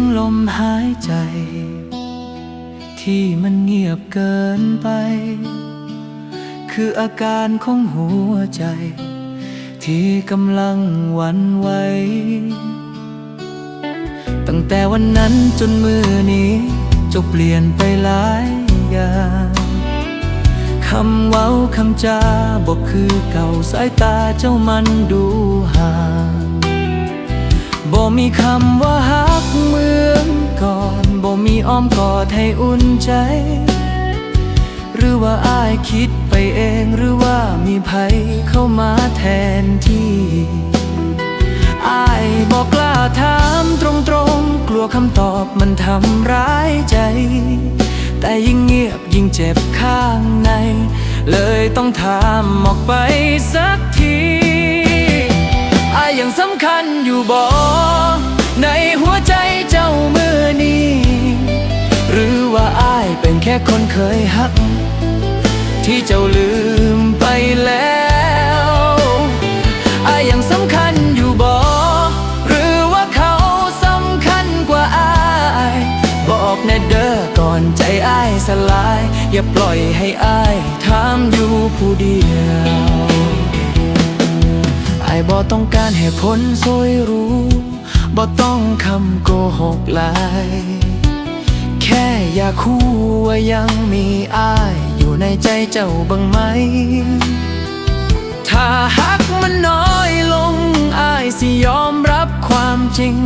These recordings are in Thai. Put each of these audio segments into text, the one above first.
งลมหายใจ ที่มันเงียบเกินไป คืออาการของหัวใจ ที่กำลังหวันไหวตั้งแต่วันนั้นจนมือนี้เจะเปลี่ยนไปหลายอย่างคำเว้าคำจาบอกคือเก่าสายตาเจ้ามันดูห่างบ่มีคำว่าหมือนก่อนบ่มี อ้อมกอดให้อุ่นใจ หรือว่าอ้ายคิดไปเองหรือว่ามีภัยเข้ามาแทนที่อายบอกกล้าถามตรงๆ กลัวคำตอบมันทำร้ายใจ แต่ยิ่งเงียบยิ่งเจ็บข้างใน เลยต้องถามออกไปสักทีอายยังสำคัญอยู่บ่ในหัวใจ ค่คนเคยหัก ที่เจ้าลืมไปแล้วอายยังสำคัญอยู่บ่หรือว่าเขาสำคัญกว่าอายบอกแน่เด้อก่อนใจอายสลาย อย่าปล่อยให้อายถามอยู่ผู้เดียวอายบ่ต้องการให้คนซวยรู้บ่ต้องคำโกหกหลาย ค่อยากคู่ว่ายังมีอายอยู่ในใจเจ้าบ้างไหม ถ้าหักมันน้อยลงอายสิยอมรับความจริง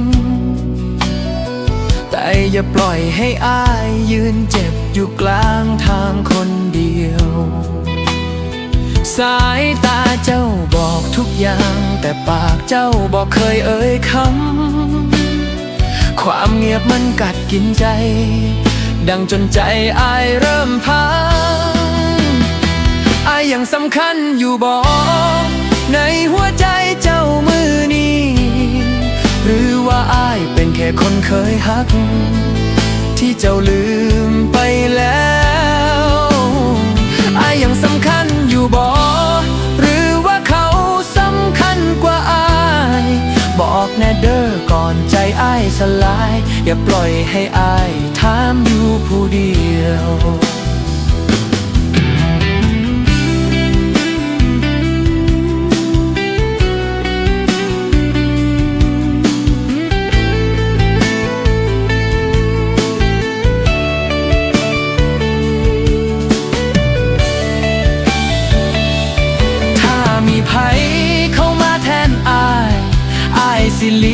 แต่อย่าปล่อยให้อายยืนเจ็บอยู่กลางทางคนเดียว สายตาเจ้าบอกทุกอย่าง แต่ปากเจ้าบอกเคยเอ่ยคำ ความเงียบมันกัดกินใจ ดังจนใจอายเริ่มพังอายยังสำคัญอยู่บ่ในหัวใจเจ้ามือนี้ หรือว่าอายเป็นแค่คนเคยหัก ที่เจ้าลืมไปแล้วอายยังสำคัญอยู่บ่หรือว่าเขาสำคัญกว่าอาย บอกแน่เด้อ อนใจอายสลาย อย่าปล่อยให้อายถามอยู่ผู้เดียวถ้ามีภัยเข้ามาแทนอายอายสิลี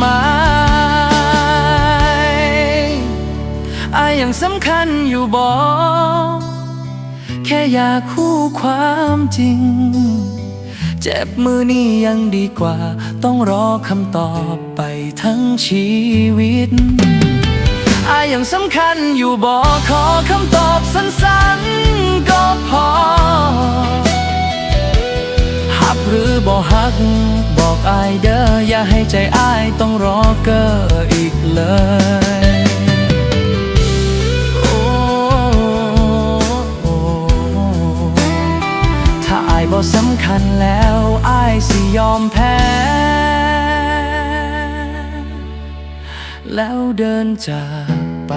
หมายอายังสำคัญอยู่บ่แค่อยากคู่ความจริง เจ็บมือนี่ยังดีกว่า ต้องรอคำตอบไปทั้งชีวิตอายังสำคัญอยู่บอกขอคำตอบสั้น อกอายเด้ออย่าให้ใจอายต้องรอเกออีกเลยโอ้โอ้ถ้าอายบ่สำคัญแล้วอายสิยอมแพ้ แล้วเดินจากไป